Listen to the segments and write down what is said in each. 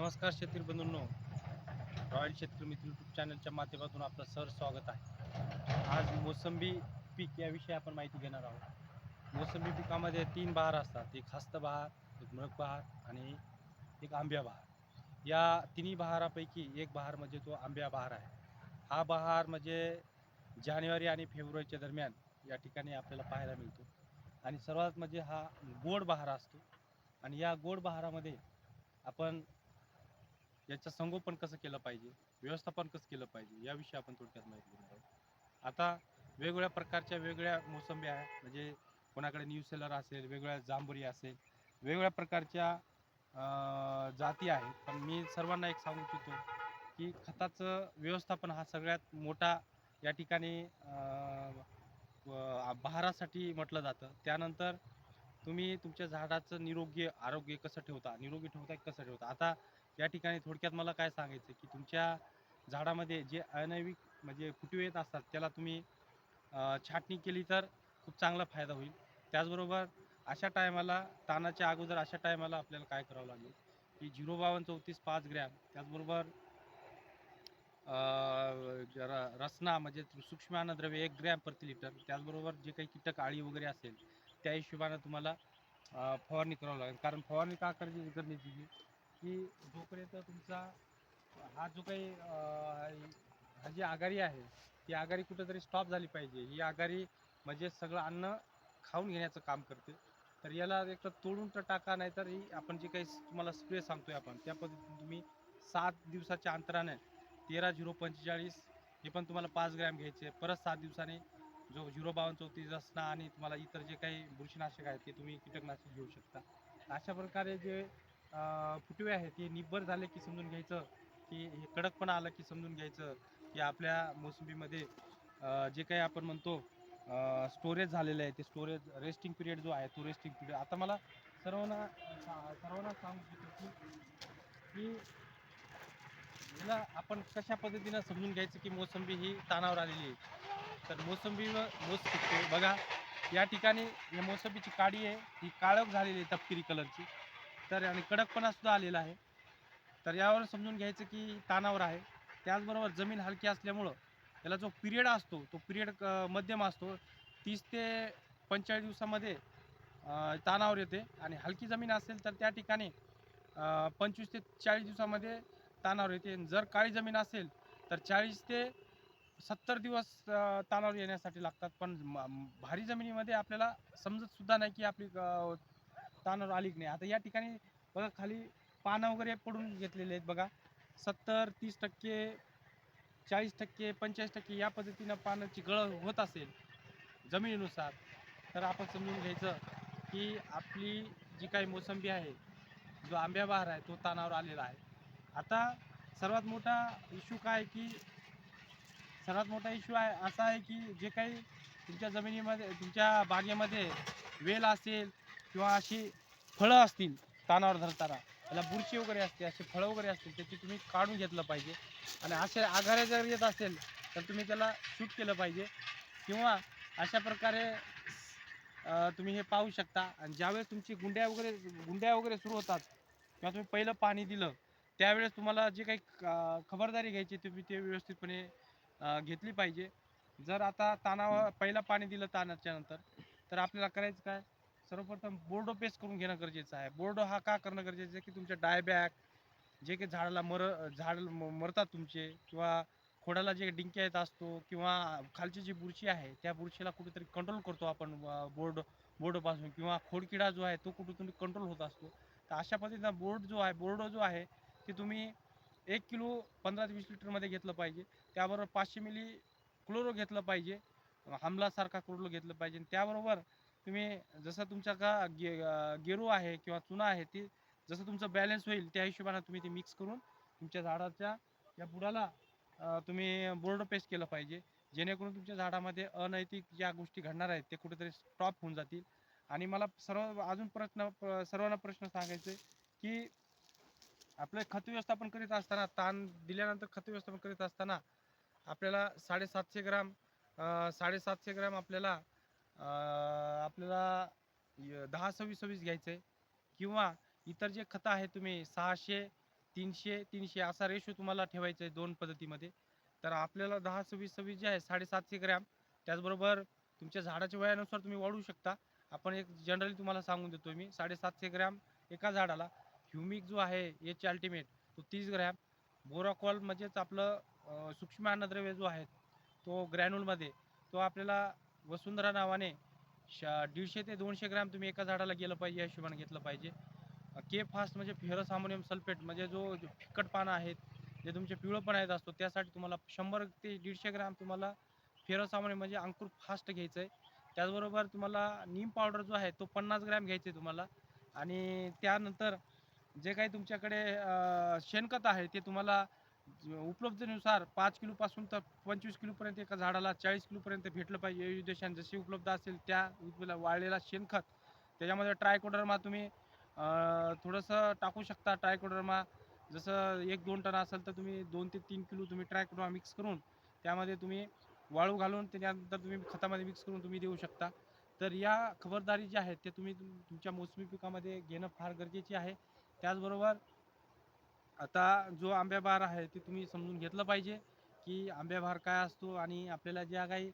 नमस्कार शेतकरी बंधूंनो. रॉयल शेतकरी मित्र यूट्यूब चॅनलच्या माध्यमातून आपलं सर स्वागत आहे. आज मोसंबी पीक याविषयी आपण माहिती घेणार आहोत. मोसंबी पिकामध्ये तीन बहार असतात. एक हस्त बहार एक मृग बहार आणि एक आंब्या बहार. या तिन्ही बहारापैकी एक बहार म्हणजे तो आंब्या बहार आहे. हा बहार म्हणजे जानेवारी आणि फेब्रुवारीच्या दरम्यान या ठिकाणी आपल्याला पाहायला मिळतो. आणि सर्वात म्हणजे हा गोड बहार असतो. आणि या गोड बहारामध्ये आपण याचं संगोपन कसं केलं पाहिजे? व्यवस्थापन कसं केलं पाहिजे? याविषयी आपण थोडक्यात माहिती घेणार आहोत आता वेगवेगळ्या प्रकारच्या वेगळ्या मोसंबी आहे. म्हणजे कोणाकडे न्यू सेलर असेल वेगवेगळ्या जांभुरी असेल वेगवेगळ्या प्रकारच्या जाती आहेत. पण मी सर्वांना एक सांगू इच्छितो की खताचं व्यवस्थापन हा सगळ्यात मोठा या ठिकाणी बहारासाठी म्हटलं जातं. त्यानंतर तुम्ही तुमच्या झाडाचं निरोगी आरोग्य कसं ठेवता? निरोगी ठेवता कसं ठेवता? आता त्या ठिकाणी थोडक्यात मला काय सांगायचं की तुमच्या झाडामध्ये जे अनैविक म्हणजे फुटवे येत असतात त्याला तुम्ही छाटणी केली तर खूप चांगला फायदा होईल. त्याचबरोबर अशा टायमाला तानाच्या अगोदर अशा टायमाला आपल्याला काय करावं लागेल की झिरो बावन्न चौतीस पाच ग्रॅम त्याचबरोबर रचना रसना म्हणजे सूक्ष्म अन्नद्रव्य एक ग्रॅम प्रति लिटर त्याचबरोबर जे काही कीटक आळी वगैरे असेल त्या हिशोबानं तुम्हाला फवारणी करावं लागेल. कारण फवारणी का करायची? गरजेची की जोपर्यंत तुमचा हा जो काही हा जी आघाडी आहे ती आघाडी कुठेतरी स्टॉप झाली पाहिजे. ही आघाडी म्हणजे सगळं अन्न खाऊन घेण्याचं काम करते. तर याला एक तर तोडून तर टाका नाही तर ही आपण जे काही तुम्हाला स्प्रे सांगतोय आपण त्या पद्धतीने तुम्ही सात दिवसाच्या अंतराने तेरा झिरो पंचेचाळीस हे पण तुम्हाला पाच ग्रॅम घ्यायचे. परत सात दिवसाने जो झिरो बावन्न चौतीस असणं आणि तुम्हाला इतर जे काही बुरशीनाशक आहेत ते तुम्ही कीटकनाशक घेऊ शकता. अशा प्रकारे जे फुटवे आहेत हे निब्बर झाले की समजून घ्यायचं की हे कडकपणा आलं की समजून घ्यायचं की आपल्या मोसंबीमध्ये जे काही आपण म्हणतो स्टोरेज झालेलं आहे ते स्टोरेज रेस्टिंग पिरियड जो आहे तो रेस्टिंग पिरियड आता मला सर्वांना सर्वांना सांगू इच्छितो की की याला आपण कशा पद्धतीनं समजून घ्यायचं की मोसंबी ही तानावर आलेली आहे? तर मोसंबी व मोस बघा या ठिकाणी या मोसंबीची काडी आहे ही काळक झालेली आहे तपकिरी कलरची तर आणि कडकपणा सुद्धा आलेला आहे. तर यावर समजून घ्यायचं की तानावर आहे. त्याचबरोबर जमीन हलकी असल्यामुळं याला जो पिरियड असतो तो पिरियड मध्यम असतो. तीस ते पंचेचाळीस दिवसामध्ये तानावर येते आणि हलकी जमीन असेल तर त्या ठिकाणी पंचवीस ते चाळीस दिवसामध्ये तानावर येते. जर काळी जमीन असेल तर चाळीस ते सत्तर दिवस तानावर येण्यासाठी लागतात. पण म- भारी जमिनीमध्ये आपल्याला समजतसुद्धा नाही की आपली तानावर आली की नाही. आता या ठिकाणी बघा खाली पानं वगैरे पडून घेतलेले आहेत बघा. सत्तर तीस टक्के चाळीस टक्के पंचेचाळीस टक्के या पद्धतीनं पानाची गळ होत असेल जमिनीनुसार तर आपण समजून घ्यायचं की आपली जी काही मोसंबी आहे जो आंब्या बहार आहे तो तानावर आलेला आहे. आता सर्वात मोठा इश्यू काय की सर्वात मोठा इश्यू आहे असा आहे की जे काही तुमच्या जमिनीमध्ये तुमच्या बागेमध्ये वेल असेल किंवा अशी फळं असतील तानावर धरताना त्याला बुरशी वगैरे असते असे फळं वगैरे असतील त्याची तुम्ही काढून घेतलं पाहिजे. आणि असे आघाड्या जर येत असेल तर तुम्ही त्याला शूट केलं पाहिजे. किंवा अशा प्रकारे तुम्ही हे पाहू शकता. आणि ज्यावेळेस तुमची गुंड्या वगैरे गुंड्या वगैरे सुरू होतात किंवा तुम्ही पहिलं पाणी दिलं त्यावेळेस तुम्हाला जे काही क- खबरदारी घ्यायची तुम्ही ते व्यवस्थितपणे घेतली पाहिजे. जर आता तानावर पहिलं पाणी दिलं तानाच्या नंतर तर आपल्याला करायचं काय? सर्वप्रथम बोर्डो पेस्ट करून घेणं गरजेचं आहे. बोर्डो हा का करणं गरजेचं आहे की तुमच्या डायबॅक जे काही झाडाला मर झाड मरतात तुमचे किंवा खोडाला जे डिंक्या येत असतो किंवा खालची जी बुरशी आहे त्या बुरशीला कुठेतरी कंट्रोल करतो आपण बोर्ड बोर्डपासून किंवा खोडकिडा जो आहे तो कुठेतरी कंट्रोल होत असतो. तर अशा पद्धतीनं बोर्ड जो आहे बोर्ड जो आहे ते तुम्ही एक किलो पंधरा ते वीस लिटरमध्ये घेतलं पाहिजे. त्याबरोबर पाचशे मिली क्लोरो घेतलं पाहिजे. हमलासारखा क्लोरो घेतलं पाहिजे. त्याबरोबर तुम्ही जसं तुमच्या का गे गेरू आहे किंवा चुना आहे ते जसं तुमचं बॅलन्स होईल त्या हिशोबाने तुम्ही ते मिक्स करून तुमच्या झाडाच्या या बुडाला तुम्ही बोर्ड पेस्ट केलं पाहिजे. जेणेकरून तुमच्या झाडामध्ये अनैतिक ज्या गोष्टी घडणार आहेत ते कुठेतरी स्टॉप होऊन जातील. आणि मला सर्व अजून प्रश्न सर्वांना प्रश्न सांगायचे की आपलं खत व्यवस्थापन करीत असताना ताण दिल्यानंतर खत व्यवस्थापन करीत असताना आपल्याला साडेसातशे ग्राम साडेसातशे ग्राम आपल्याला आपल्याला दहा सव्वीस सव्वीस घ्यायचं आहे किंवा इतर जे खतं आहे तुम्ही सहाशे तीनशे तीनशे असा रेशो तुम्हाला ठेवायचा आहे दोन पद्धतीमध्ये. तर आपल्याला दहा सव्वीस सव्वीस जे आहे साडेसातशे ग्रॅम त्याचबरोबर तुमच्या झाडाच्या वयानुसार तुम्ही वाढवू शकता. आपण एक जनरली तुम्हाला सांगून देतो मी साडेसातशे ग्रॅम एका झाडाला ह्युमिक जो आहे एच अल्टिमेट तो तीस ग्रॅम. बोराकॉल म्हणजेच आपलं सूक्ष्म अन्नद्रव्य जो आहे तो ग्रॅन्युलमध्ये तो आपल्याला वसुंधरा नावाने शा दीडशे ते दोनशे ग्रॅम तुम्ही एका झाडाला गेलं पाहिजे या हिशोबाने घेतलं पाहिजे. के फास्ट म्हणजे फेरस अमोनियम सल्फेट म्हणजे जो फिकट पानं आहेत जे तुमचे पिवळं पण आहेत असतो त्यासाठी तुम्हाला शंभर ते दीडशे ग्रॅम तुम्हाला फेरस अमोनियम म्हणजे अंकुर फास्ट घ्यायचं आहे त्याचबरोबर तुम्हाला नीम पावडर जो आहे तो पन्नास ग्रॅम घ्यायचे आहे तुम्हाला. आणि त्यानंतर जे काही तुमच्याकडे शेणखत आहे ते तुम्हाला उपलब्धतेनुसार पाच किलोपासून तर पंचवीस किलोपर्यंत एका झाडाला चाळीस किलोपर्यंत भेटलं पाहिजे. विविध जशी उपलब्ध असेल त्या वाळलेला शेणखत. त्याच्यामध्ये ट्रायकोडर्मा तुम्ही थोडंसं टाकू शकता. ट्रायकोडर्मा जसं एक दोन टन असेल तर तुम्ही दोन ते तीन किलो तुम्ही ट्रायकोडर्मा मिक्स करून त्यामध्ये तुम्ही वाळू घालून त्याच्यानंतर तुम्ही खतामध्ये मिक्स करून तुम्ही देऊ शकता. तर या खबरदारी जी आहेत ते तुम्ही तुमच्या मोसमी पिकामध्ये घेणं फार गरजेचे आहे. त्याचबरोबर आता जो आंब्याबहार आहे ते तुम्ही समजून घेतलं पाहिजे की आंब्याबहार काय असतो आणि आपल्याला ज्या काही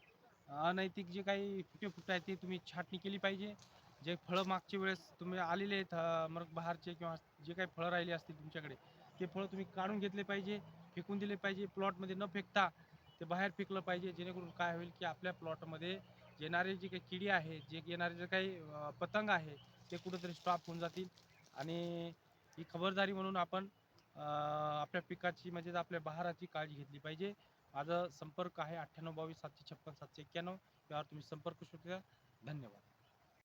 अनैतिक जे काही फुटे फुटे आहेत ते तुम्ही छाटणी केली पाहिजे. जे फळं मागच्या वेळेस तुम्ही आलेले आहेत मग बहारचे किंवा जे काही फळं राहिली असतील तुमच्याकडे ते फळं तुम्ही काढून घेतले पाहिजे फेकून दिले पाहिजे प्लॉटमध्ये न फेकता ते बाहेर फेकलं पाहिजे जेणेकरून काय होईल की आपल्या प्लॉटमध्ये येणारे जे काही किडी आहे जे येणारे जे काही पतंग आहे ते कुठेतरी स्टॉप होऊन जातील. आणि ही खबरदारी म्हणून आपण आपल्या पिकाची म्हणजेच आपल्या बहाराची काळजी घेतली पाहिजे. माझा संपर्क आहे अठ्ठ्याण्णव बावीस सातशे छप्पन सातशे एक्क्याण्णव. यावर तुम्ही संपर्क करू धन्यवाद.